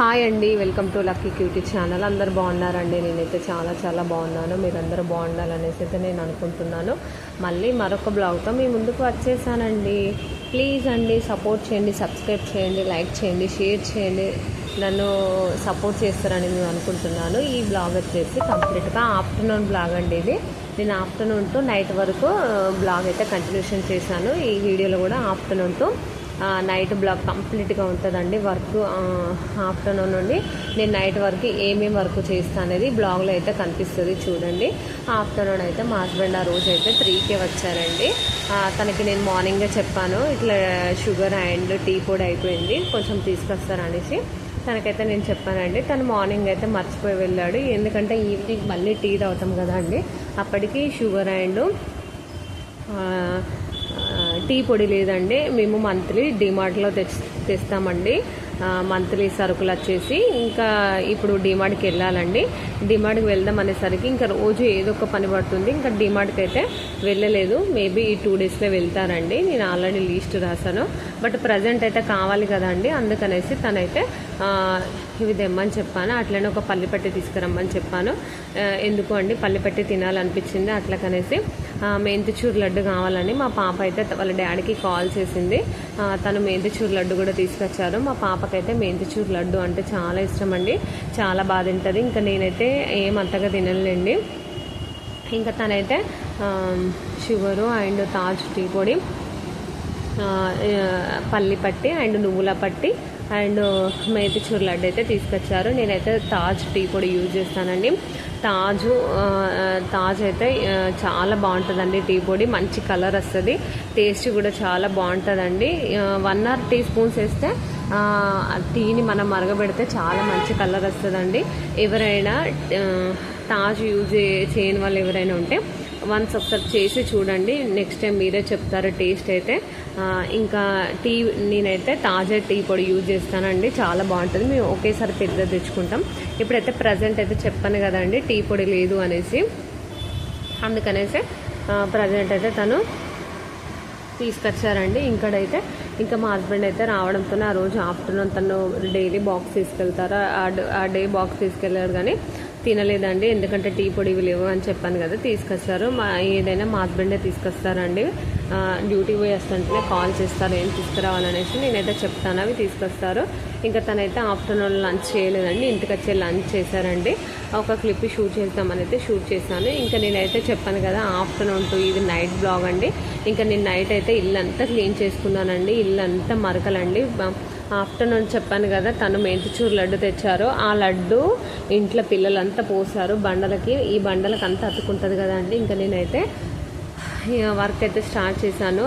Hi అండి welcome to lucky cutie channel. అందరు బాగున్నారండి? నేనైతే చాలా చాలా బాగున్నాను. మీరందరూ బాగుండాలనేసి అయితే నేను అనుకుంటున్నాను. మళ్ళీ మరొక బ్లాగ్తో మీ ముందుకు వచ్చేసానండి. ప్లీజ్ అండి సపోర్ట్ చేయండి సబ్స్క్రైబ్ చేయండి లైక్ చేయండి షేర్ చేయండి. నన్ను సపోర్ట్ చేస్తారని నేను అనుకుంటున్నాను. ఈ బ్లాగ్ వచ్చేసి కంప్లీట్గా ఆఫ్టర్నూన్ బ్లాగ్ అండి ఇది. నేను ఆఫ్టర్నూన్ టు నైట్ వరకు బ్లాగ్ అయితే కంటిన్యూషన్ చేశాను. ఈ వీడియోలో కూడా ఆఫ్టర్నూన్ టు నైట్ బ్లాగ్ కంప్లీట్గా ఉంటుందండి. వర్క్ ఆఫ్టర్నూన్ నుండి నేను నైట్ వరకు ఏమేమి వర్క్ చేస్తాను అనేది బ్లాగ్లో అయితే కనిపిస్తుంది చూడండి. ఆఫ్టర్నూన్ అయితే మా హస్బెండ్ ఆ రోజు అయితే త్రీకే వచ్చారండి. తనకి నేను మార్నింగే చెప్పాను ఇట్లా షుగర్ అండ్ టీ పొడి అయిపోయింది కొంచెం తీసుకొస్తారనేసి తనకైతే నేను చెప్పానండి. తను మార్నింగ్ అయితే మర్చిపోయి వెళ్ళాడు. ఎందుకంటే ఈవినింగ్ మళ్ళీ టీ తాగుతాం కదా అండి. అప్పటికి షుగర్ అండ్ టీ పొడి లేదండి మేము మంత్లీ డిమార్ట్లో తెచ్ తెస్తామండి. మంత్లీ సరుకులు వచ్చేసి ఇంకా ఇప్పుడు డిమార్ట్కి వెళ్ళాలండి. డిమార్ట్కి వెళ్దాం అనేసరికి ఇంకా రోజు ఏదో ఒక పని పడుతుంది. ఇంకా డిమార్ట్కి అయితే వెళ్ళలేదు. మేబీ ఈ టూ డేస్లో వెళ్తారండి నేను ఆల్రెడీ లీస్ట్ రాశాను. బట్ ప్రజెంట్ అయితే కావాలి కదండి. అందుకనేసి తనైతే ఇవి తెమ్మని చెప్పాను. అట్లనే ఒక పల్లిపట్టి తీసుకురమ్మని చెప్పాను. ఎందుకు అండి? పల్లిపట్టి తినాలనిపించింది అట్లకనేసి. కనేసి మెంతిచూరు లడ్డు కావాలని మా పాప అయితే వాళ్ళ డాడీకి కాల్ చేసింది. తను మెంతిచూరు లడ్డు కూడా తీసుకొచ్చారు. మా పాపకైతే మెంతిచూరు లడ్డు అంటే చాలా ఇష్టం అండి చాలా బాగా తింటుంది. ఇంకా నేనైతే ఏమంతగా తినలేండి ఇంకా తనైతే షుగరు అండ్ తాజ్ టీ పొడి పల్లి పట్టి అండ్ నువ్వుల పట్టి అండ్ మెంతిచూరు లడ్డు అయితే తీసుకొచ్చారు. నేనైతే తాజ్ టీ పొడి యూజ్ చేస్తానండి. తాజు తాజ్ అయితే చాలా బాగుంటుందండి టీ పొడి. మంచి కలర్ వస్తుంది. టేస్ట్ కూడా చాలా బాగుంటుందండి. వన్ ఆర్ టీ స్పూన్స్ వేస్తే టీని మనం మరగబెడితే చాలా మంచి కలర్ వస్తుందండి. ఎవరైనా తాజ్ యూజ్ చే- చేయని వాళ్ళు ఎవరైనా ఉంటే వన్స్ ఒకసారి చేసి చూడండి. నెక్స్ట్ టైం మీరే చెప్తారు టేస్ట్ అయితే. ఇంకా టీ నేనైతే తాజా టీ పొడి యూజ్ చేస్తానండి. చాలా బాగుంటుంది. మేము ఒకేసారి పెద్ద తెచ్చుకుంటాం. ఇప్పుడైతే ప్రజెంట్ అయితే చెప్పాను కదండి టీ పొడి లేదు అనేసి. అందుకనేసి ప్రజెంట్ అయితే తను తీసుకొచ్చారండి. ఇంకడైతే ఇంకా మా హస్బెండ్ అయితే రావడంతో ఆ రోజు ఆఫ్టర్నూన్ తను డైలీ బాక్స్ తీసుకెళ్తారు? ఆ ఆ డే బాక్స్ తీసుకెళ్ళాడు కానీ తినలేదండి. ఎందుకంటే టీ పొడి ఇవి లేవు అని చెప్పాను కదా తీసుకొచ్చారు. మా ఏదైనా మా హస్బెండే తీసుకొస్తారండి. డ్యూటీ పోయి వస్తుంటేనే కాల్ చేస్తారు ఏం తీసుకురావాలనేసి నేనైతే చెప్తాను అవి తీసుకొస్తారు. ఇంకా తనైతే ఆఫ్టర్నూన్ లంచ్ చేయలేదండి ఇంటికి వచ్చే లంచ్ చేశారండి. ఒక క్లిప్ షూట్ చేద్దామని అయితే షూట్ చేశాను. ఇంకా నేనైతే చెప్పాను కదా ఆఫ్టర్నూన్ టు ఇది నైట్ బ్లాగ్ అండి. ఇంకా నేను నైట్ అయితే ఇల్లు అంతా క్లీన్ చేసుకున్నానండి. ఇల్లు అంతా మరకలండి. ఆఫ్టర్నూన్ చెప్పాను కదా తను మెంతిచూరు లడ్డు తెచ్చారు. ఆ లడ్డు ఇంట్లో పిల్లలంతా పోసారు. బండలకి ఈ బండలకు అంతా అతుకుంటుంది అండి. ఇంకా నేనైతే వర్క్ అయితే స్టార్ట్ చేశాను.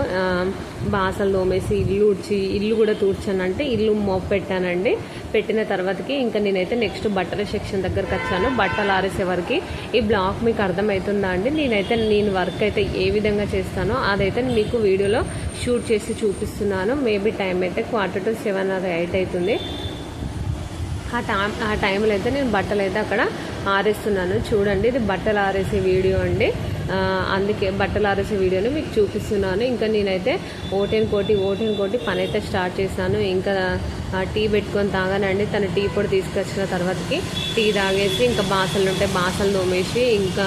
బాసలు తోమేసి ఇల్లు ఉడిచి ఇల్లు కూడా తూడ్చానంటే ఇల్లు మోపు పెట్టానండి. పెట్టిన తర్వాతకి ఇంకా నేనైతే నెక్స్ట్ బట్టల సెక్షన్ దగ్గరకు వచ్చాను. బట్టలు ఆరేసే వరకు ఈ బ్లాక్ మీకు అర్థమవుతుందా అండి? నేనైతే నేను వర్క్ అయితే ఏ విధంగా చేస్తానో అదైతే మీకు వీడియోలో షూట్ చేసి చూపిస్తున్నాను. మేబీ టైం అయితే quarter to seven or eight అవుతుంది ఆ టైం ఆ టైంలో అయితే నేను బట్టలు అయితే అక్కడ ఆరేస్తున్నాను. చూడండి ఇది బట్టలు ఆరేసే వీడియో అండి. అందుకే బట్టలు ఆరేసే వీడియోని మీకు చూపిస్తున్నాను. ఇంకా నేనైతే ఓటెన్ కోటి ఓటెన్ కోటి పని అయితే స్టార్ట్ చేశాను. ఇంకా టీ పెట్టుకొని తాగానండి. తను టీ పొడి తీసుకొచ్చిన తర్వాతకి టీ తాగేసి ఇంకా బాసలు ఉంటే బాసలు తోమేసి ఇంకా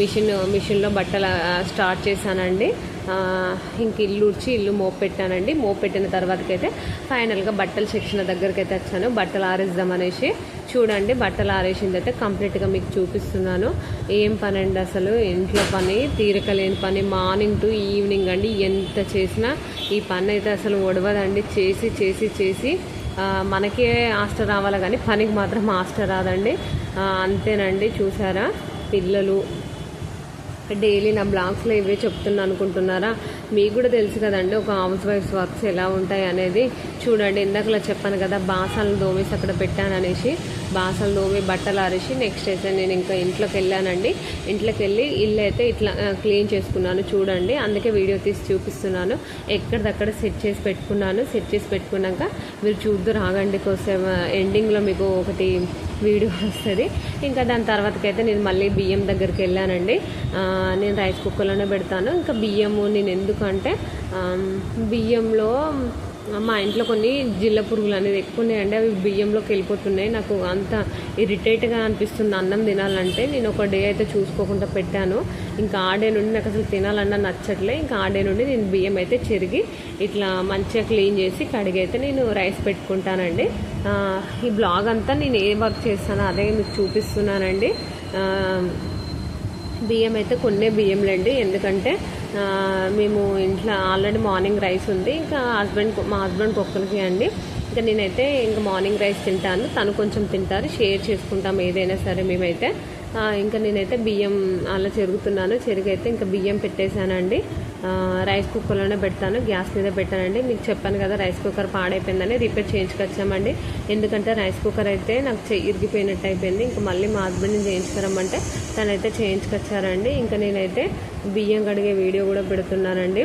మిషన్ మిషన్లో బట్టలు స్టార్ట్ చేశానండి. ఇంక ఇల్లు ఉడిచి ఇల్లు మోపెట్టానండి. మోపెట్టిన తర్వాతకైతే ఫైనల్గా బట్టల సెక్షన్ దగ్గరికి అయితే వచ్చాను. బట్టలు ఆరేద్దాం అనేసి చూడండి బట్టలు ఆరేసింది అయితే కంప్లీట్గా మీకు చూపిస్తున్నాను. ఏం పని అండి అసలు? ఇంట్లో పని తీరిక లేని పని మార్నింగ్ టు ఈవినింగ్ అండి. ఎంత చేసినా ఈ పని అయితే అసలు ఒడవదండి. చేసి చేసి చేసి మనకే ఆస్ట రావాలి కానీ పనికి మాత్రం ఆస్ట రాదండి. అంతేనండి. చూసారా? పిల్లలు డైలీ నా బ్లాగ్స్లో ఇవే చెప్తున్నా అనుకుంటున్నారా? మీకు కూడా తెలుసు కదండి ఒక హౌస్ వైఫ్స్ వర్క్స్ ఎలా ఉంటాయి అనేది. చూడండి ఇందాకలా చెప్పాను కదా బాసాలను దోమేసి అక్కడ పెట్టాను అనేసి. బాసాలు దోమి బట్టలు ఆరేసి నెక్స్ట్ అయితే నేను ఇంకా ఇంట్లోకి వెళ్ళానండి. ఇంట్లోకి వెళ్ళి ఇల్లు అయితే ఇట్లా క్లీన్ చేసుకున్నాను చూడండి. అందుకే వీడియో తీసి చూపిస్తున్నాను. ఎక్కడిదక్కడ సెట్ చేసి పెట్టుకున్నాను. సెట్ చేసి పెట్టుకున్నాక మీరు చూద్దు రాగండి కోసం ఎండింగ్లో మీకు ఒకటి వీడియో వస్తుంది. ఇంకా దాని తర్వాతకైతే నేను మళ్ళీ బియ్యం దగ్గరికి వెళ్ళానండి. నేను రైస్ కుక్కర్లోనే పెడతాను. ఇంకా బియ్యము నేను ఎందుకంటే బియ్యంలో మా ఇంట్లో కొన్ని జిల్ల పురుగులు అనేది ఎక్కువ ఉన్నాయండి అవి బియ్యంలోకి వెళ్ళిపోతున్నాయి. నాకు అంత ఇరిటేట్గా అనిపిస్తుంది అన్నం తినాలంటే. నేను ఒక డే అయితే చూసుకోకుండా పెట్టాను. ఇంకా ఆ డే నుండి నాకు అసలు తినాలన్నా నచ్చట్లే. ఇంకా ఆ డే నుండి నేను బియ్యం అయితే చెరిగి ఇట్లా మంచిగా క్లీన్ చేసి కడిగి అయితే నేను రైస్ పెట్టుకుంటానండి. ఈ బ్లాగ్ అంతా నేను ఏ వర్క్ చేస్తానో అదే మీకు చూపిస్తున్నానండి. బియ్యం అయితే కొన్నే బియ్యంలండి. ఎందుకంటే మేము ఇంట్లో ఆల్రెడీ మార్నింగ్ రైస్ ఉంది. ఇంకా హస్బెండ్ మా హస్బెండ్ ఒక్కరికి అండి. ఇంకా నేనైతే ఇంకా మార్నింగ్ రైస్ తింటాను. తను కొంచెం తింటారు. షేర్ చేసుకుంటాం ఏదైనా సరే మేమైతే. ఇంకా నేనైతే బియ్యం అలా చెరుగుతున్నాను. చెరుగైతే ఇంకా బియ్యం పెట్టేశానండి. రైస్ కుక్కర్లోనే పెడతాను. గ్యాస్ మీద పెట్టానండి. మీకు చెప్పాను కదా రైస్ కుక్కర్ పాడైపోయిందని రిపేర్ చేయించుకొచ్చామండి. ఎందుకంటే రైస్ కుక్కర్ అయితే నాకు ఇరిగిపోయినట్టు అయిపోయింది. ఇంకా మళ్ళీ మా హస్బెండ్ని చేయించుకురమ్మంటే తనైతే చేయించుకొచ్చారండి. ఇంకా నేనైతే బియ్యం కడిగే వీడియో కూడా పెడుతున్నానండి.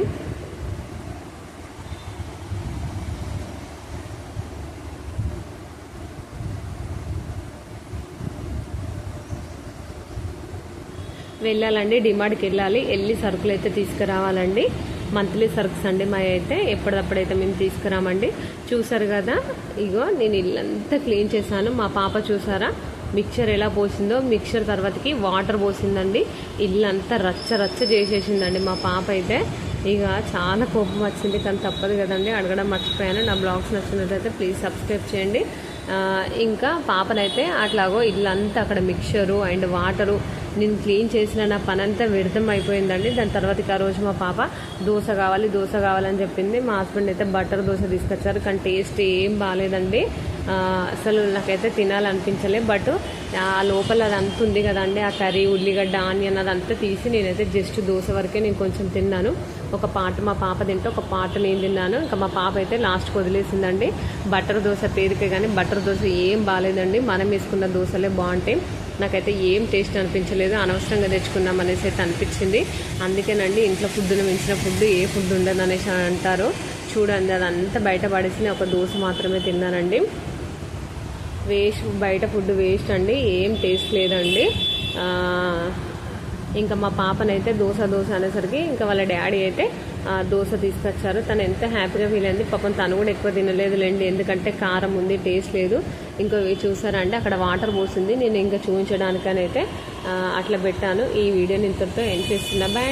వెళ్ళాలండి డిమార్ట్కి వెళ్ళాలి. వెళ్ళి సరుకులు అయితే తీసుకురావాలండి. మంత్లీ సరుకుస్ అండి మా అయితే ఎప్పటికప్పుడైతే మేము తీసుకురామండి. చూసారు కదా ఇగో నేను ఇల్లంతా క్లీన్ చేశాను. మా పాప చూసారా మిక్చర్ ఎలా పోసిందో. మిక్చర్ తర్వాతకి వాటర్ పోసిందండి. ఇల్లంతా రచ్చ రచ్చ చేసేసిందండి మా పాప అయితే. ఇక చాలా కోపం వచ్చింది కానీ తప్పదు కదండి. అడగడం మర్చిపోయాను. నా బ్లాగ్స్ నచ్చినట్లయితే ప్లీజ్ సబ్స్క్రైబ్ చేయండి. ఇంకా పాపనైతే అట్లాగో ఇల్లంతా అక్కడ మిక్చరు అండ్ వాటరు నేను క్లీన్ చేసిన నా పని అంతా వ్యర్థం అయిపోయిందండి. దాని తర్వాత ఆ రోజు మా పాప దోశ కావాలి దోశ కావాలని చెప్పింది. మా హస్బెండ్ అయితే బటర్ దోశ తీసుకొచ్చారు. కానీ టేస్ట్ ఏం బాగాలేదండి అసలు నాకైతే తినాలనిపించలే. బట్ ఆ లోపల అది అంత ఉంది కదండి. ఆ కర్రీ ఉల్లిగడ్డ ఆనియన్ అదంతా తీసి నేనైతే జస్ట్ దోశ వరకే నేను కొంచెం తిన్నాను. ఒక పాట మా పాప తింటే ఒక పాట నేను తిన్నాను. ఇంకా మా పాప అయితే లాస్ట్కి వదిలేసిందండి. బటర్ దోశ పేరుకే కానీ బటర్ దోశ ఏం బాగాలేదండి మనం వేసుకున్న దోశలే బాగుంటాయి. నాకైతే ఏం టేస్ట్ అనిపించలేదు అనవసరంగా తెచ్చుకున్నాం అనేసి అయితే అనిపించింది. అందుకేనండి ఇంట్లో ఫుడ్ను మించిన ఫుడ్ ఏ ఫుడ్ ఉండదు అనేసి అంటారు. చూడండి అదంతా బయట పడేసి ఒక దోశ మాత్రమే తిన్నానండి. వేస్ట్ బయట ఫుడ్ వేస్ట్ అండి ఏం టేస్ట్ లేదండి. ఇంకా మా పాపనైతే దోశ దోశ అనేసరికి ఇంకా వాళ్ళ డాడీ అయితే దోశ తీసుకొచ్చారు. తను ఎంత హ్యాపీగా ఫీల్ అయింది. పాపం తను కూడా ఎక్కువ తినలేదులేండి. ఎందుకంటే కారం ఉంది టేస్ట్ లేదు. ఇంకో ఇవి అక్కడ వాటర్ పోసింది. నేను ఇంకా చూపించడానికనైతే అట్లా పెట్టాను. ఈ వీడియోని ఇంతటితో ఎండ్ చేస్తున్నా. బాయ్